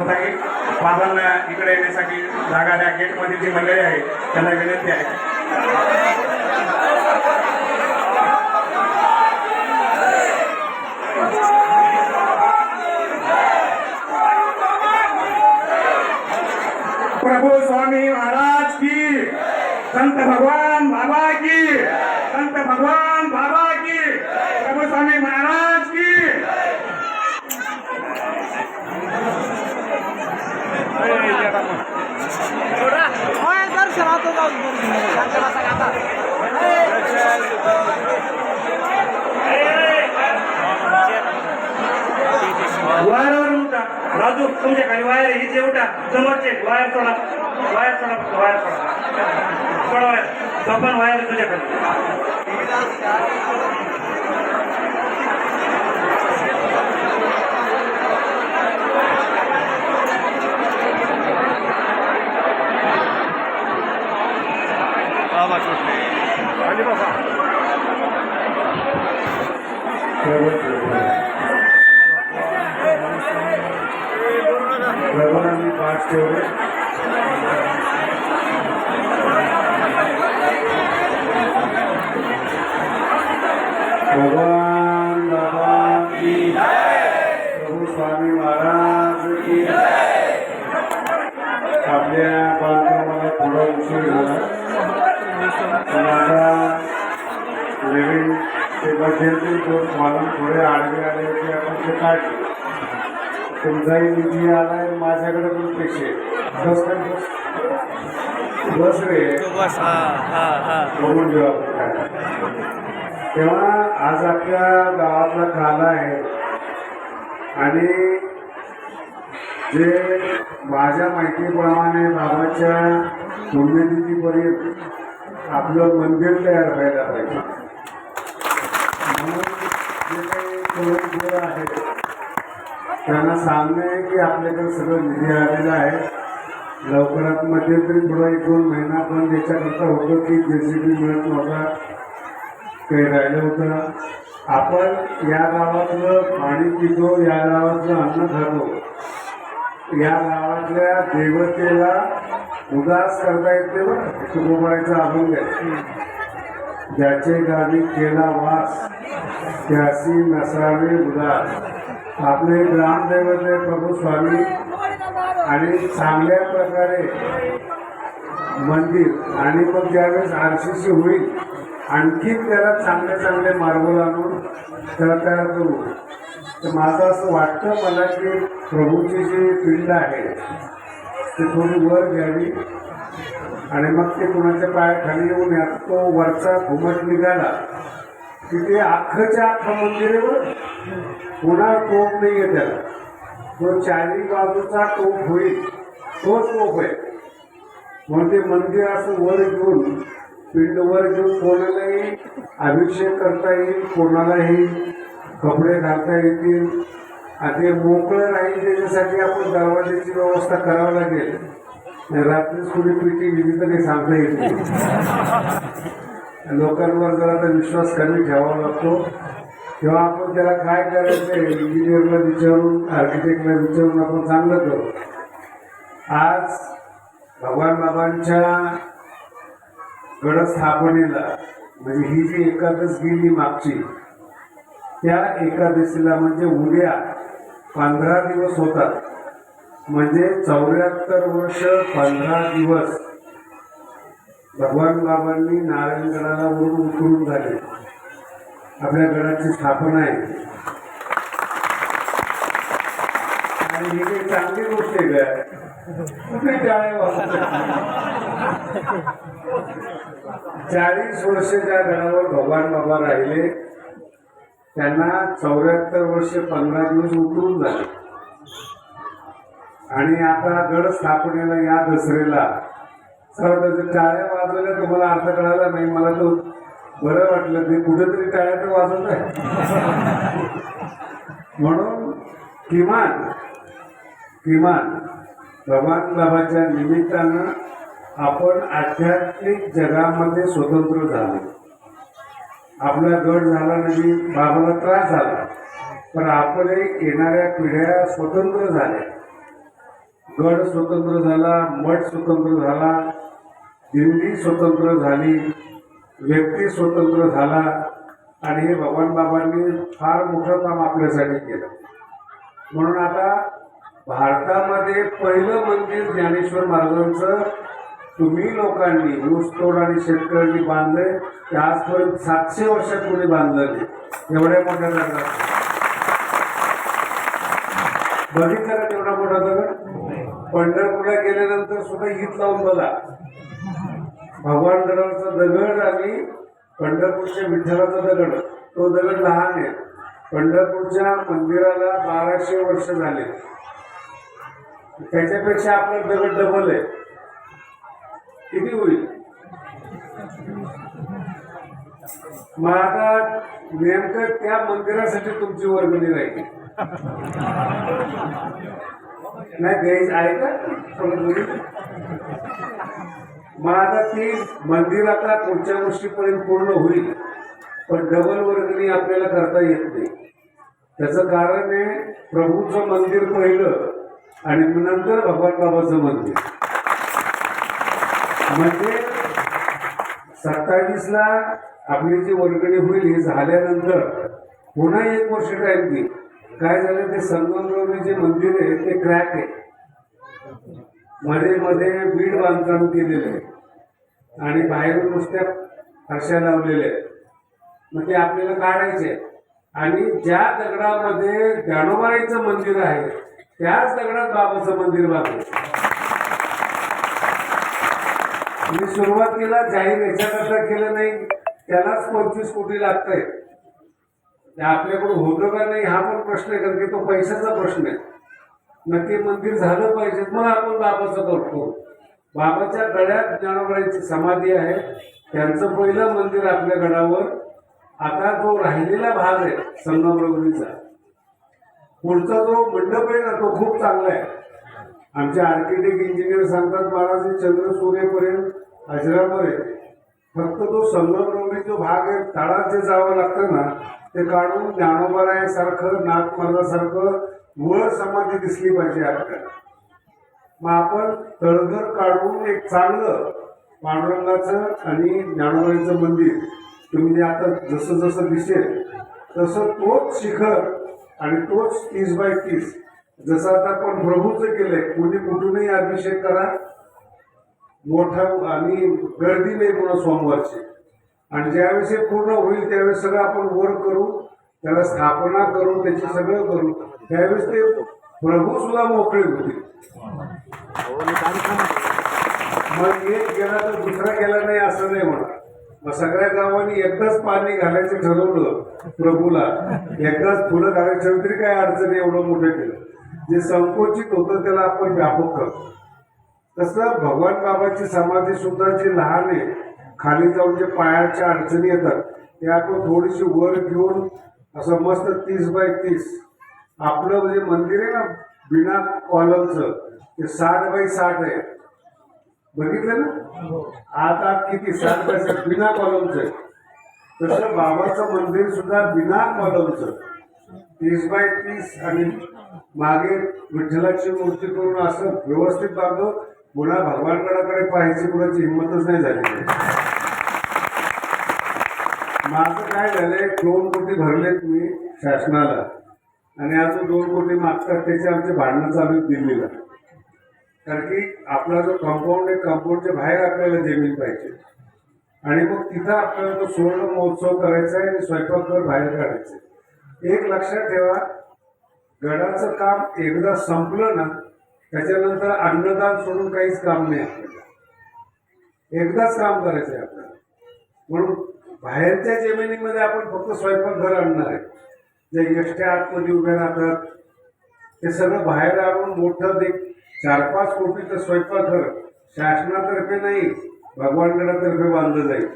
बाबांना इकडे येण्यासाठी जागा द्या. गेटमध्ये जी मंडळी आहे त्यांना विनंती आहे. प्रभू स्वामी महाराज की संत भगवान बाबा की. रा तुंहिंजे ही जेपन वाइल तुंहिंजे तुझ्या खाली प्रभूंनी पाच ठेवले भगवान माझ्या आता नवीन ते बजेटचे दोन मालूम थोडे आडवे आले ते आपण ते काढले तुमचाही निधी आलाय माझ्याकडे पण पैसे बस बस रे बघून घेऊ आपण काय. तेव्हा आज आपल्या गावातला खाला आहे आणि जे माझ्या माहितीप्रमाणे बाबाच्या पुण्यतिथीपर्यंत आपलं मंदिर तयार व्हायला पाहिजे. म्हणून जे काही तरुण पोरं आहेत की आपल्याकडे सगळं निधी आलेला आहे. लवकरात मध्यंतरी थोडा एक दोन महिना पण त्याच्याकरता होतो की जेसीबी मिळत नव्हता काही राहिलं होतं. आपण या गावातलं पाणी पितो या गावातलं अन्न खातो. या गावातल्या देवतेला उदास करता येते बरं. तुकोबाईचा अभंग आहे ज्याचे गावी केला वास त्यासी नसावे उदास. आपले ग्रामदैवत प्रभू स्वामी आणि चांगल्या प्रकारे मंदिर आणि मग ज्यावेळेस आरसीसी होईल आणखीन त्याला चांगले चांगले मार्ग लागून त्याला तयार करू तर माझं असं वाटतं मला की प्रभूची जी पिंड आहे ती थोडी वर घ्यावी. आणि मग ते कुणाच्या पायाखाली येऊन यात तो वरचा घुमट निघाला. की ते अख्खच्या अख्खा मंदिरेवर पुन्हा टोप नाही आहे त्याला. तो चारी बाजूचा टोप होईल. तोच टोप आहे. म्हणून ते मंदिर असं वर घेऊन पिंड वर घेऊन कोणालाही अभिषेक करता येईल कोणालाही कपडे घालता येतील? आणि ते मोकळं राहील त्याच्यासाठी आपण दरवाजाची व्यवस्था करावी लागेल. रात्रीच कुणी पिटी गेली तर काही सांगता येत नाही. लोकांवर जरा तर विश्वास कमी ठेवावा लागतो. किंवा आपण त्याला काय करायचं इंजिनियरला विचारून आर्किटेक्टला विचारून आपण चांगलं करू. आज भगवान बाबांच्या गडस्थापनेला म्हणजे ही जी एकादश गेली मागची त्या एकादशीला म्हणजे उद्या पंधरा दिवस होतात. म्हणजे चौऱ्याहत्तर वर्ष पंधरा दिवस भगवान बाबांनी नारायणगडाला वरून उतरून झाले. आपल्या गडाची स्थापना आहे. आणि ही काही चांगली गोष्ट आहे का? कुठे टाळे चाळीस वर्ष ज्या गडावर भगवान बाबा राहिले. त्यांना चौऱ्याहत्तर वर्ष पंधरा दिवस उतरून झाले. आणि आता गड स्थापनेला या दसरेला सर्व टाळ्या वाजवल्या तुम्हाला अर्थ कळाला नाही. मला तो बरं वाटलं ते कुठेतरी टाळ्या तर वाजवत आहे. म्हणून किमान किमान भगवान बाबाच्या निमित्तानं आपण आध्यात्मिक जगामध्ये स्वतंत्र झालो. आपला गट झाला नाही बाबाला त्रास झाला. पण आपण एक येणाऱ्या पिढ्या स्वतंत्र झाल्या. गड स्वतंत्र झाला मठ स्वतंत्र झाला दिंडी स्वतंत्र झाली व्यक्ती स्वतंत्र झाला आणि हे भगवान बाबांनी फार मोठं काम आपल्यासाठी केलं. म्हणून आता भारतामध्ये पहिलं मंदिर ज्ञानेश्वर महाराजांचं तुम्ही लोकांनी ऊसतोड आणि शेतकऱ्यांनी बांधलंय ते आजपर्यंत सातशे वर्षात कोणी बांधलं नाही. एवढ्या मोठ्या दगडात. बघितलं का तेवढा मोठा दगड? पंढरपूरला गेल्यानंतर सुद्धा हित लावून बघा. भगवान गडावरचा दगड आणि पंढरपूरच्या विठ्ठलाचा दगड तो दगड लहान आहे. पंढरपूरच्या मंदिराला बाराशे वर्ष झाले. त्याच्यापेक्षा आपला दगड डबल आहे. किती होईल? मग आता नेमकं त्या मंदिरासाठी तुमची वर्गणी राहील नाही द्यायचं आहे का? थोडं मग आता ती मंदिर आता पुढच्या गोष्टीपर्यंत पूर्ण होईल पण डबल वर्गणी आपल्याला करता येत नाही. त्याचं कारण आहे प्रभूचं मंदिर पहिलं आणि नंतर भगवान बाबाचं मंदिर. म्हणजे सत्तावीसला आपली जी वर्गणी होईल हे झाल्यानंतर पुन्हा एक वर्ष टाईम देईल काय झालं? ते संगमरवरी जे मंदिर आहे ते क्रॅक आहे. मध्ये मध्ये बीड बांधकाम केलेलं आहे. आणि बाहेरून नुसत्या फरशा लावलेल्या आहेत. मग ते आपल्याला काढायचे आणि ज्या दगडामध्ये ज्ञानोबाईचं मंदिर आहे त्याच दगडात बाबाचं मंदिर बांधायचं मी सुरुवातीला जाहीर याच्याकरता केलं नाही. त्यालाच पंचवीस कोटी लागत आहे आपल्याकडून होतं का नाही हा पण प्रश्न आहे कारण की तो पैशाचा प्रश्न आहे. नक्की मंदिर झालं पाहिजे मग आपण बाबाचं करतो बाबाच्या गळ्यात ज्ञानोबाईची समाधी आहे. त्यांचं पहिलं मंदिर आपल्या गडावर. आता जो राहिलेला भाग आहे संगमरवरीचा. पुढचा जो मंडप आहे ना तो खूप चांगला आहे. आमचे आर्किटेक्ट इंजिनियर सांगतात महाराज चंद्र सूर्यपर्यंत अजरावर येते फक्त तो संगमरवरी जो भाग आहे तळात जे जावं लागतं ना ते काढून ज्ञानोबारायासारखं नाथमार्गासारखं मूळ समाधी दिसली पाहिजे आपल्याला. मग आपण तळघर काढून एक चांगलं पांडुरंगाचं आणि ज्ञानोबाईचं मंदिर तुम्ही आता जसं जसं दिसेल तसं तोच शिखर आणि तोच तीस बाय तीस जसं आता आपण प्रभूचं केलंय कोणी कुठूनही अभिषेक करा मोठा आणि गर्दी नाही पूर्ण सोमवारची. आणि ज्यावेळेस हे पूर्ण होईल त्यावेळेस सगळं आपण वर करू त्याला स्थापना करू त्याचे सगळं करू. त्यावेळेस ते प्रभू सुद्धा मोकळे होतील. मग एक गेला तर दुसरा गेला नाही असं नाही म्हणा मग सगळ्या गावांनी एकदाच पाणी घालायचं ठरवलं प्रभूला. एकदाच फुलं घालायचं तरी काय अडचण एवढं मोठं केलं. जे संकोचित होतं त्याला आपण व्यापक करतो. तसं भगवान बाबाची समाधी सुद्धा जी लहान आहे खाली जाऊन जे पायाच्या अडचणी येतात ते आपण थोडीशी वर घेऊन असं मस्त तीस बाय तीस आपलं म्हणजे मंदिर आहे ना बिना कॉलमचं ते साठ बाय साठ आहे. बघितलं ना? आता किती? साठ बाय साठ बिना कॉलमचं आहे. तसं बाबाचं मंदिर सुद्धा बिना कॉलमचं. तीस बाय तीस आणि मागे विठ्ठलाची मूर्ती करून असं व्यवस्थित बांधतो पुन्हा भगवानगडाकडे पाहायची कुणाची हिंमतच नाही झाली. माझं काय झालंय दोन कोटी भरलेत मी शासनाला. आणि अजून दोन कोटी मागतात त्याचे आमचे भांडणं चालू दिल्लीला. कारण की आपला जो कंपाऊंड आहे कंपाऊंडच्या बाहेर आपल्याला जमीन पाहिजे. आणि मग तिथं आपल्याला तो सुवर्ण महोत्सव करायचा आहे आणि स्वयंपाकघर बाहेर काढायचं एक लक्षात ठेवा गडाचं काम एकदा संपलं ना त्याच्यानंतर अन्नदान सोडून काहीच काम नाही आपल्याला. एकदाच काम करायचं आहे आपल्याला. म्हणून बाहेरच्या जमिनीमध्ये आपण फक्त स्वयंपाकघर आणणार आहे. जे एकट्या आतमध्ये उभे राहतात. ते सगळं बाहेर आणून मोठं एक चार पाच कोटीचं स्वयंपाकघर शासनातर्फे नाही भगवानगडातर्फे बांधलं जाईल.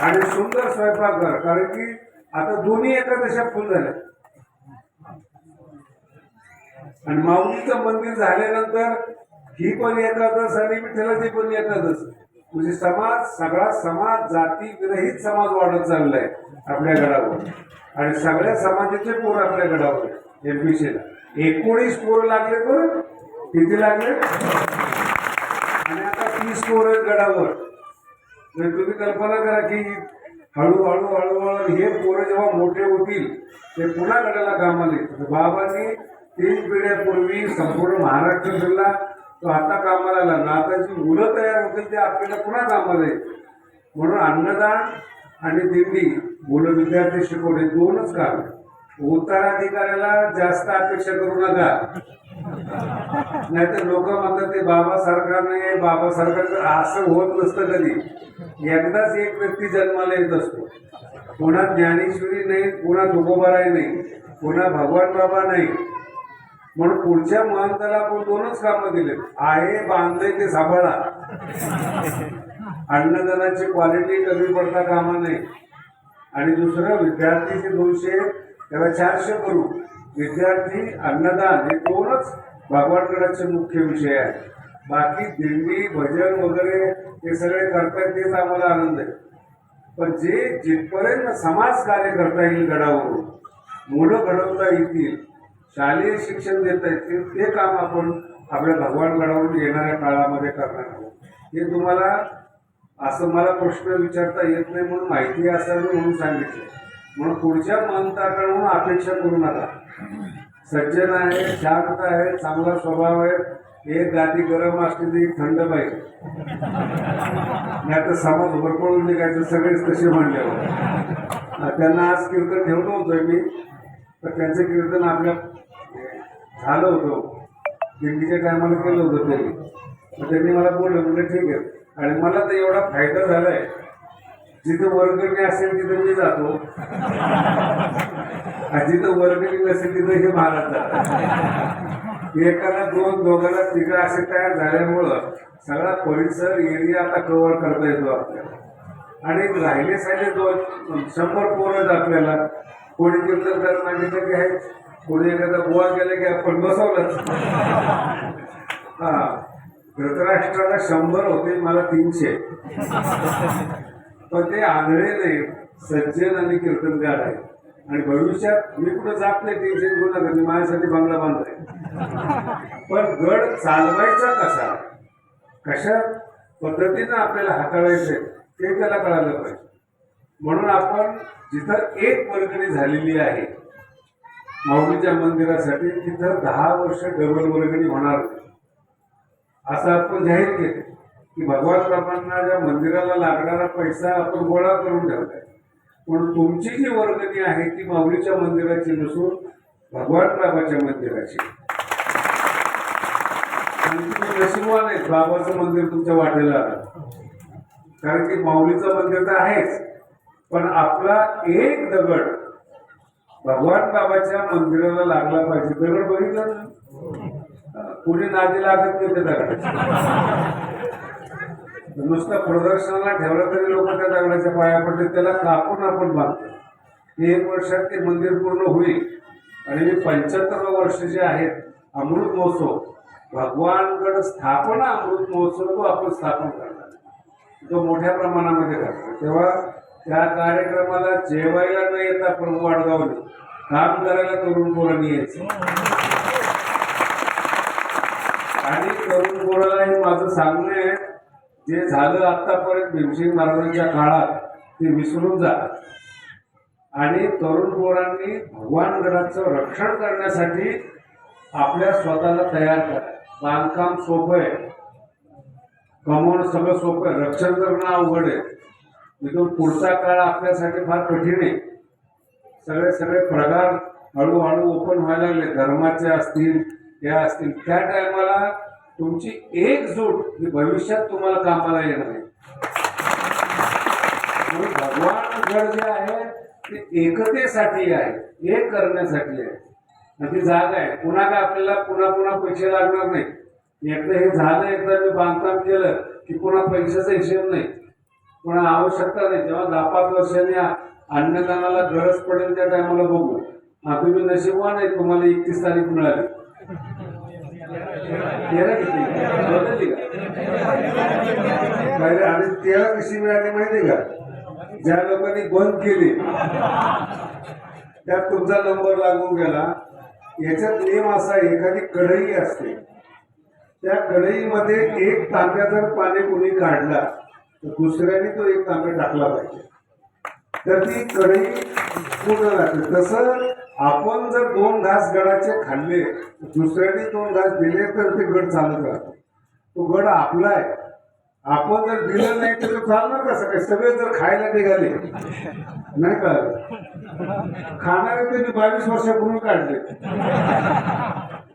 आणि सुंदर स्वयंपाकघर कारण की आता दोन्ही एकादशा फुल झाल्या आणि माऊलीचं मंदिर झाल्यानंतर ही पण एकादश आणि विठ्ठलाची पण एकादश म्हणजे समाज सगळा समाज जाती विरहित समाज वाढत चाललाय आपल्या गडावर. आणि सगळ्या समाजाचे पोर आपल्या गडावर एमपीसीला एकोणीस पोर लागले तर किती लागले? आणि आता तीस पोर आहेत गडावर. तुम्ही कल्पना करा की हळूहळू हळूहळू हे पोरं जेव्हा मोठे होतील ते पुन्हा गडाला कामाला येतात बाबांनी तीन पिढ्यापूर्वी संपूर्ण महाराष्ट्र जिल्हा तो आता कामाला आला ना आता जी मुलं तयार होतील ते आपल्याला पुन्हा कामाला येईल म्हणून अन्नदान आणि दिंडी मुलं विद्यार्थी शिकवणे दोनच काम उत्तराधिकाऱ्याला जास्त अपेक्षा करू नका. नाहीतर लोक म्हणतात ते बाबा सरकार नाही बाबा सरकार तर असं होत नसतं कधी. एकदाच एक व्यक्ती जन्माला येत असतो. पुन्हा ज्ञानेश्वरी नाही पुन्हा तुकोबाराय नाही पुन्हा भगवान बाबा नाही. म्हणून पुढच्या महंताला आपण दोनच कामं दिले आहे बांधले ते सांभाळा. अन्नदानाची क्वालिटी कमी पडता कामा नाही आणि दुसरं विद्यार्थीचे दोनशे त्याला चारशे करू. विद्यार्थी अन्नदान हे दोनच भगवानगडाचे मुख्य विषय आहे बाकी दिंडी भजन वगैरे हे सगळे करतायत तेच आम्हाला आनंद आहे. पण जे जिथपर्यंत समाज कार्य करता येईल गडावरून मुलं घडवता येतील शालेय शिक्षण देता येतील ते काम आपण आपल्या भगवानगडावरून येणाऱ्या काळामध्ये करणार आहोत. हे तुम्हाला असं मला प्रश्न विचारता येत नाही म्हणून माहिती असावी म्हणून सांगितलं. म्हणून पुढच्या मंताकडून अपेक्षा करू नका. सज्जन आहे शांत आहे चांगला स्वभाव आहे. एक गादी गरम असली तरी थंड पाहिजे नाही तर समाज भरपडून निघायचं सगळेच तसे म्हणल्यावर. त्यांना आज कीर्तन ठेवलं होतं मी तर त्यांचं कीर्तन आपल्या झालं होतं. दिंडीच्या टायमाला केलं होतं त्यांनी. तर त्यांनी मला बोललं म्हणजे ठीक आहे. आणि मला तर एवढा फायदा झालाय. जिथं वर्गणी असेल तिथं मी जातो. आणि जिथं वर्गणी नसेल तिथं हे महाराज जातात. एकाला दोन दोघांना तिघं असे तयार झाल्यामुळं सगळा परिसर एरिया आता कव्हर करता येतो आपल्याला. आणि राहिले साहिले दोन शंभर पोरं आपल्याला. कोणी कीर्तन करणार की आहे. कोणी एखादा गोवा गेला की आपण बसवलंच हा. धृतराष्ट्राला शंभर होते मला तीनशे. पण ते आंधळे नाही. सज्जन आणि कीर्तनगार आहे आणि भविष्यात मी कुठं जात नाही तीनशे घेऊ नका मी माझ्यासाठी बंगला बांधलाय. पण गड चालवायचा कसा? कशा पद्धतीनं आपल्याला हाताळायचंय ते त्याला कळालं पाहिजे. म्हणून आपण जिथं एक वर्गणी झालेली आहे माऊलीच्या मंदिरासाठी तिथं दहा वर्ष डबल वर्गणी होणार असं आपण जाहीर केलं की भगवान बाबांना ज्या मंदिराला लागणारा पैसा आपण गोळा करून ठेवलाय. पण तुमची जी वर्गणी आहे ती माऊलीच्या मंदिराची नसून भगवान बाबाच्या मंदिराची. नशिबवान आहेत बाबाचं मंदिर तुमच्या वाटेला कारण की माऊलीचं मंदिर तर आहेच. पण आपला एक दगड भगवान बाबाच्या मंदिराला लागला पाहिजे. दगड बघितलं ना? कुणी नादी लागत नाही त्या दगडाची. नुसतं प्रदर्शनाला ठेवलं तरी लोक त्या दगडाच्या पाया पडते त्याला कापून आपण बांधतो. एक वर्षात ते मंदिर पूर्ण होईल. आणि मी पंच्याहत्तर वर्ष जे आहेत अमृत महोत्सव भगवानगड स्थापना अमृत महोत्सव तो आपण स्थापन करणार. तो मोठ्या प्रमाणामध्ये करतो तेव्हा त्या कार्यक्रमाला जेवायला न येता प्रभू वाडगावले काम करायला तरुण पोरांनी यायचं. आणि तरुण पोरालाही माझं सांगणं आहे जे झालं आतापर्यंत भीमसिंग महाराजांच्या काळात ते विसरून जा. आणि तरुण पोरांनी भगवानगडाचं रक्षण करण्यासाठी आपल्या स्वतःला तयार करा. बांधकाम सोपं आहे. कमवणं सगळं सोपं आहे. रक्षण करणं अवघड आहे. इथून पुढचा काळ आपल्यासाठी फार कठीण आहे. सगळे सगळे प्रकार हळूहळू ओपन व्हायला लागले. धर्माचे असतील हे असतील. त्या टायमाला तुमची एकजूट ही भविष्यात तुम्हाला कामाला येणार आहे. म्हणून भगवान घर जे आहे ते एकतेसाठी आहे. एक करण्यासाठी आहे. आणि ती जागा आहे. पुन्हा काय आपल्याला पुन्हा पुन्हा पैसे लागणार नाही. एकदा हे झालं एकदा मी बांधकाम केलं की पुन्हा पैशाचा हिशेब नाही. पुन्हा आवश्यकता नाही. जेव्हा दहा पाच वर्षांनी अन्नदानाला गरज पडेल त्या टायमाला बघू. तुम्ही नशीबवान आहे तुम्हाला एकतीस तारीख मिळाली. तेरा किती? का? आणि तेरा कशी मिळाली माहिती का? ज्या लोकांनी बंद केली त्यात तुमचा नंबर लागून गेला. याच्यात नियम असा एखादी कढई असते. त्या कढईमध्ये एक तांब्या जर पाणी कोणी काढला दुसऱ्याने तो एक तांबे टाकला पाहिजे. तर ती कढई पूर्ण राहते तसं आपण जर दोन घास गडाचे खाल्ले दुसऱ्याने दोन घास दिले तर ते गड चालत राहतो. तो गड आपला आहे. आपण जर दिलं नाही तर तो चालणार कसं? काय सगळे जर खायला निघाले. नाही का? खाणारे त्यांनी बावीस वर्षापूर्वी काढले.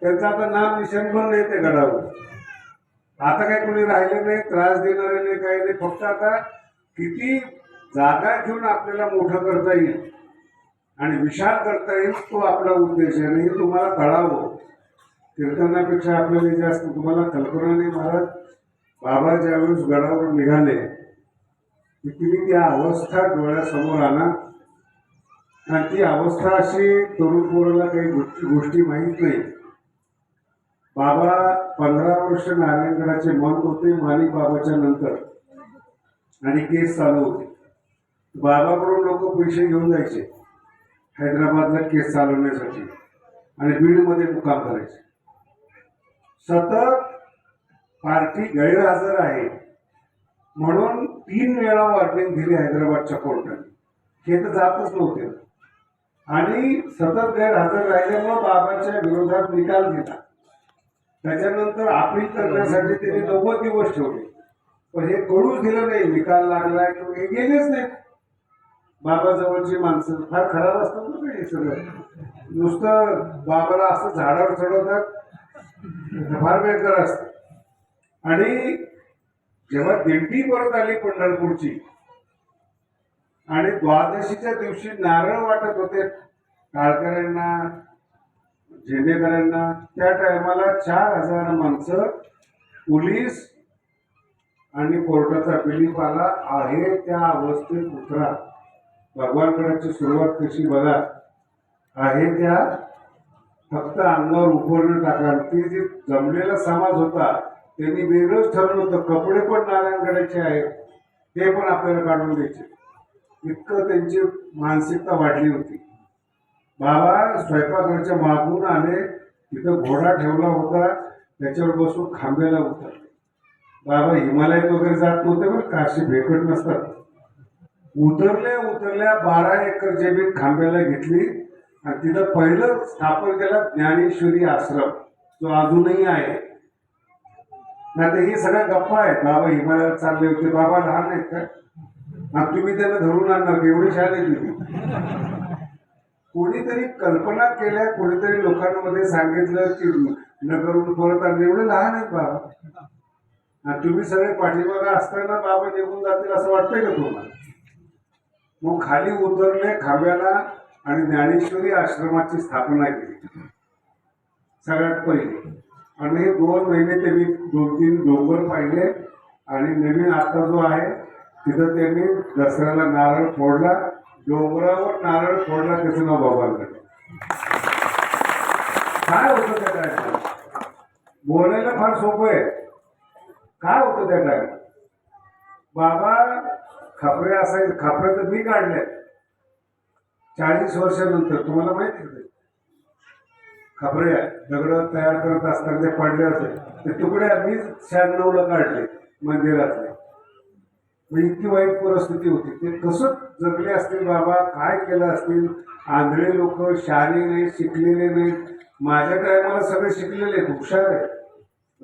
त्यांचं आता नाम निशाण पण नाही ते गडावर. आता काय कोणी राहिले नाही त्रास देणारे नाही काही नाही. फक्त आता किती जागा घेऊन आपल्याला मोठं करता येईल आणि विशाल करता येईल तो आपला उद्देश आहे. आणि हे तुम्हाला कळावं. कीर्तनापेक्षा आपल्याला जास्त तुम्हाला कल्पनाने महाराज बाबा ज्यावेळेस गडावर निघाले की तुम्ही ती अवस्था डोळ्यासमोर आणा. आणि ती अवस्था अशी तरुण पोराला काही गोष्टी गोष्टी माहीत नाही. बाबा पंधरा वर्ष नारायणगडाचे मंत होते माणिक बाबाच्या नंतर आणि केस चालू होते. बाबाकडून लोक पैसे घेऊन जायचे. हैदराबादला केस चालवण्यासाठी आणि बीडमध्ये मुकाम करायचे. सतत पार्टी गैरहजर आहे. म्हणून तीन वेळा वॉर्निंग दिली हैदराबादच्या कोर्टाने. हे तर जातच नव्हते. आणि सतत गैरहजर राहिल्यामुळं बाबाच्या विरोधात निकाल दिला. त्याच्यानंतर आपली करण्यासाठी त्यांनी नव्वद दिवस ठेवले. पण हे कळूच दिलं नाही. निकाल लागलाय किंवा हे गेलेच नाही बाबाजवळची माणसं. फार खराब असतात ना हे सगळं. नुसतं बाबाला असं झाडावर चढवतात. फार बेकर असतं. आणि जेव्हा दिंडी परत आली पंढरपूरची आणि द्वादशीच्या दिवशी नारळ वाटत होते. टाळकऱ्यांना झेंडेकरांना त्या टायमाला चार हजार माणसं पोलीस आणि कोर्टाचा बिलीफ आला आहे त्या अवस्थेत उतरा. भगवानकडाची सुरुवात कशी बघा. आहे त्या फक्त अंगावर उपरणं टाका. ते जे जमलेला समाज होता त्यांनी वेगळंच ठरवलं होतं. कपडे पण नारायणगडाचे आहेत. ते पण आपल्याला काढून द्यायचे. इतकं त्यांची मानसिकता वाढली होती. बाबा स्वयंपाकघरच्या मागून आले तिथं घोडा ठेवला होता त्याच्यावर बसून खांब्याला उतरले. बाबा हिमालयात वगैरे जात नव्हते बरं काशी भेकट नसतात. उतरल्या उतरल्या बारा एकर जमीन खांब्याला घेतली आणि तिथं पहिलं स्थापन केला ज्ञानेश्वरी आश्रम जो अजूनही आहे. नाही तर ही सगळ्या गप्पा आहेत. बाबा हिमालयात चालले होते. बाबा लहान आहेत का? तुम्ही त्यांना धरून आणणार एवढी शाळेत तुम्ही कोणीतरी कल्पना केल्या कोणीतरी लोकांमध्ये सांगितलं की नगरून परत आणले. एवढे लहान आहेत बाबा. तुम्ही सगळे पाठीमागा असताना बाबा निघून जातील असं वाटतंय का तुम्हाला? मग खाली उतरले खांब्याला आणि ज्ञानेश्वरी आश्रमाची स्थापना केली. सगळ्यात पहिले. आणि हे दोन महिने त्यांनी दोन तीन डोंगर पाहिले. आणि नवीन आता जो आहे तिथं त्यांनी दसऱ्याला नारळ फोडला. डोंगरावर नारळ फोडला त्याचं ना बाबांकडे काय होतं त्या टायमाला बोलायला फार सोपं आहे. काय होतं त्या टायमाला बाबा खापरे असायचे खापरे तर मी काढले चाळीस वर्षानंतर तुम्हाला माहिती आहे का? खापरे दगड तयार करत असताना ते पडले होते ते तुकडे मी शहाण्णवला काढले मंदिरातले. मग इतकी वाईट परिस्थिती होती. ते कसं जगले असतील बाबा? काय केलं असतील? आंधळे लोक शहाणे नाही शिकलेले नाही माझ्या टायमाला सगळे शिकलेले आहेत. हुशार आहे.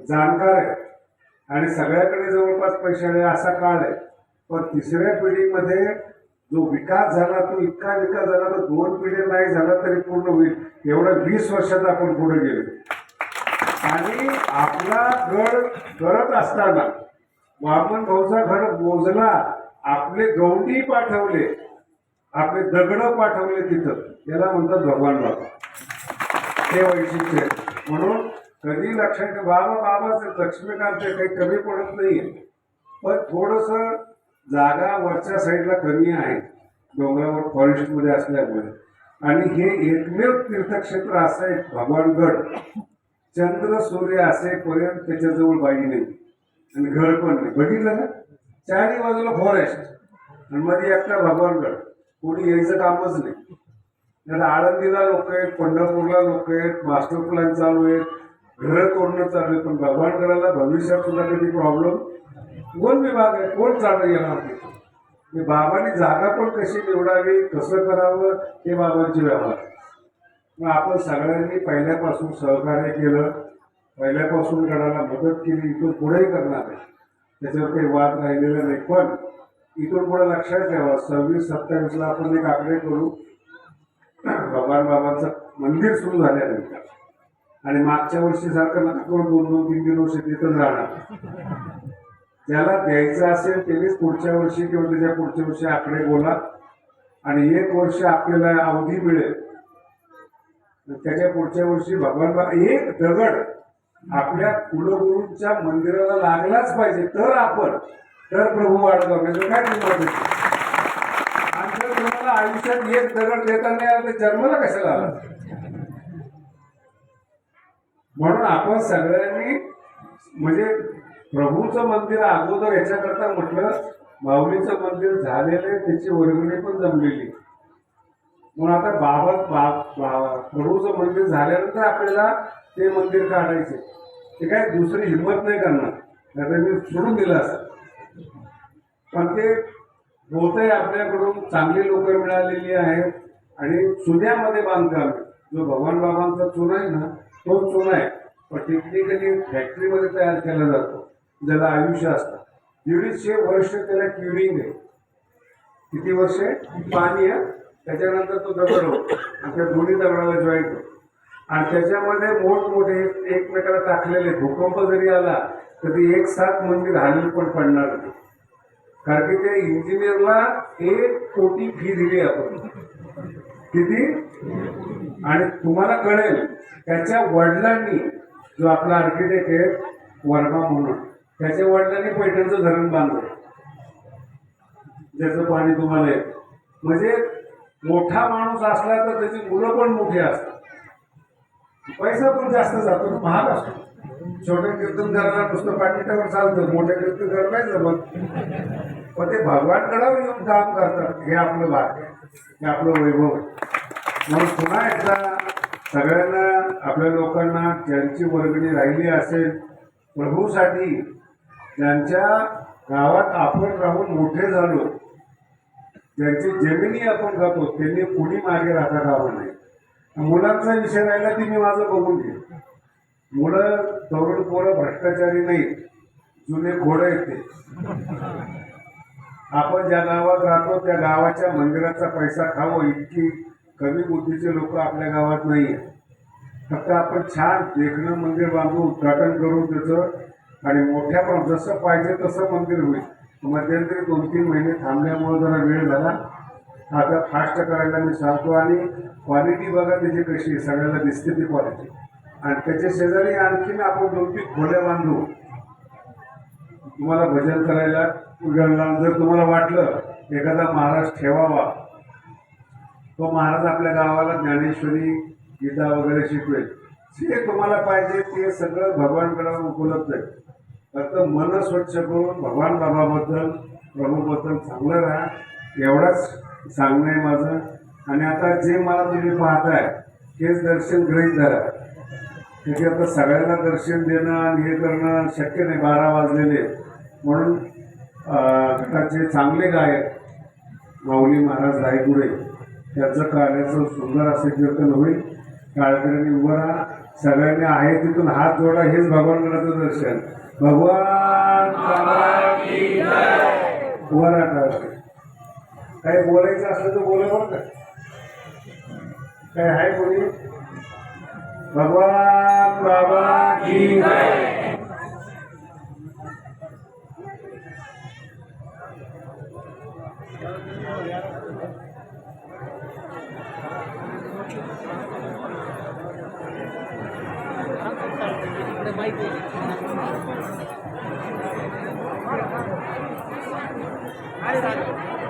जाणकार आहे. आणि सगळ्याकडे जवळपास पैसे आहे असा काळ आहे. पण तिसऱ्या पिढीमध्ये जो विकास झाला तो इतका विकास झाला तर दोन पिढी नाही झाला तरी पूर्ण होईल. एवढ्या वीस वर्षात आपण पुढे गेलो. आणि आपला गड करत असताना वामन भाऊचा घर मोजला आपले गवंडी पाठवले आपले दगड पाठवले तिथं. याला म्हणतात भगवान बाबा. हे वैशिष्ट्य म्हणून कधी लक्षात बाबा बाबाच लक्ष्मीकांत काही कमी पडत नाहीये. पण थोडस जागा वरच्या साईडला कमी आहे. डोंगरावर फॉरेस्टमध्ये असल्यामुळे. आणि हे एकमेव तीर्थक्षेत्र असं आहे भगवानगड. चंद्र सूर्य असेपर्यंत त्याच्याजवळ बाई नाही. आणि घर पण नाही. बघितलं ना चारही बाजूला फॉरेस्ट आणि मध्ये एकटा भगवानगड. कोणी यायचं कामच नाही. त्याला आळंदीला लोक आहेत पंढरपूरला लोक आहेत मास्टर प्लॅन चालू आहेत. घरं तोडणं चालू आहे पण भगवानगडाला भविष्यात सुद्धा कधी प्रॉब्लेम कोण विभाग आहे? कोण चालू येणार नाही? बाबांनी जागा पण कशी निवडावी कसं करावं हे बाबांचे व्यवहार. मग आपण सगळ्यांनी पहिल्यापासून सहकार्य केलं. पहिल्यापासून गडाला मदत केली इथून पुढेही करणार आहे. त्याच्यावर काही वाद राहिलेला नाही पण इथून पुढे लक्षात ठेवा सव्वीस सत्तावीसला आपण एक आकडे करू. भगवान बाबांचं मंदिर सुरू झाल्यानंतर. आणि मागच्या वर्षी सारखं नका करून दोन दोन तीन तीन वर्ष तिथंच राहणार. ज्याला द्यायचं असेल त्यांनीच पुढच्या वर्षी किंवा त्याच्या पुढच्या वर्षी आकडे बोला. आणि एक वर्ष आपल्याला अवधी मिळेल. त्याच्या पुढच्या वर्षी भगवान बाबा एक दगड आपल्या कुलगुरूंच्या मंदिराला लागलाच पाहिजे तर आपण तर प्रभू वाढतो काय आणि जर तुम्हाला आयुष्यात एक दगड देता नाही आला तर जन्माला कशाला आला? म्हणून आपण सगळ्यांनी म्हणजे प्रभूचं मंदिर अगोदर याच्याकरता म्हटलं माऊलीचं मंदिर झालेलं त्याची वर्गणी पण जमलेली. म्हणून आता बाबा बा- बा- प्रभूचं मंदिर झाल्यानंतर आपल्याला ते मंदिर काढायचे. ते काय दुसरी हिंमत नाही करणार. नाही मी सोडून दिलं असत पण ते बहुतेक आपल्याकडून चांगली लोक मिळालेली आहेत. आणि चुन्यामध्ये बांधकाम आहे. जो भगवान बाबांचा चुना आहे ना तो चुना आहे. पण टेक्निकली फॅक्टरीमध्ये तयार केला जातो. ज्याला आयुष्य असतं. दीडशे वर्ष त्याला क्युरिंग आहे. किती वर्ष? पाणी आहे. त्याच्यानंतर तो दगड होतो. आणि त्या दोन्ही दगडाला जॉईंट होतो. आणि त्याच्यामध्ये मोठमोठे एकमेकाला टाकलेले भूकंप जरी आला तर एक साथ मंदिर हाली पण पडणार नाही. कारण की त्या इंजिनियरला एक कोटी फी दिली आपण. किती? आणि तुम्हाला कळेल त्याच्या वडिलांनी जो आपला आर्किटेक्ट आहे वर्मा म्हणून त्याच्या वडिलांनी पैठणचं धरण बांधलं. ज्याचं पाणी तुम्हाला येत. म्हणजे मोठा माणूस असला तर त्याची मुलं पण मोठी असतात. पैसा पण जास्त जातो महाग असतो. छोट्या कीर्तनकाराला नुसतं पाकिटावर चालतं मोठ्या कीर्तनकार नाही जमत. पण ते भगवानकडावर येऊन काम करतात हे आपलं भाग्य हे आपलं वैभव. म्हणून पुन्हा एकदा सगळ्यांना आपल्या लोकांना ज्यांची वर्गणी राहिली असेल प्रभूसाठी ज्यांच्या गावात आपण राहून मोठे झालो ज्यांची जमिनी आपण जातो त्यांनी कुणी मागे राहता कामा नाही मुलांचा विषय राहिला ती मी माझं बघून घे मुलं तरुण पोरं भ्रष्टाचारी नाही जुने घोडं येते आपण ज्या गावात राहतो त्या गावाच्या मंदिराचा पैसा खावं इतकी कमी बुद्धीचे लोक आपल्या गावात नाही आहेत फक्त आपण छान देखणं मंदिर बांधून उद्घाटन करू त्याचं आणि मोठ्या पण जसं पाहिजे तसं मंदिर होईल. मध्यंतरी दोन तीन महिने थांबल्यामुळे जरा वेळ झाला. आता फास्ट करायला मी सांगतो आणि क्वालिटी बघा त्याची कशी सगळ्याला दिसते ती क्वालिटी आणि त्याच्या शेजारी आणखीन आपण दोन तीन खोल्या बांधू. तुम्हाला भजन करायला उघडला जर तुम्हाला वाटलं एखादा महाराज ठेवावा. तो महाराज आपल्या गावाला ज्ञानेश्वरी गीता वगैरे शिकवेल. जे तुम्हाला पाहिजे ते सगळं भगवानकडे उपलब्ध आहे. फक्त मन स्वच्छ करून भगवान बाबाबद्दल प्रभूबद्दल चांगलं राहा. एवढाच सांगणं आहे माझं आणि आता जे मला तुम्ही पाहताय तेच दर्शन ग्रहित धरा त्याचे आता सगळ्यांना दर्शन देणं आणि हे करणं शक्य नाही बारा वाजलेले म्हणून अं, गटाचे चांगले गायक माऊली महाराज रायगुडे त्याचं कार्याचं सुंदर असे कीर्तन होईल काळकऱ्यांनी उभं राहा सगळ्यांनी आहे तिथून हात जोडा हेच भगवानगडाचं दर्शन भगवान उभं राहा काही बोलायचं असलं तर बोला बरं का? काय आहे कोणी? भगवान बाबा की Thank you.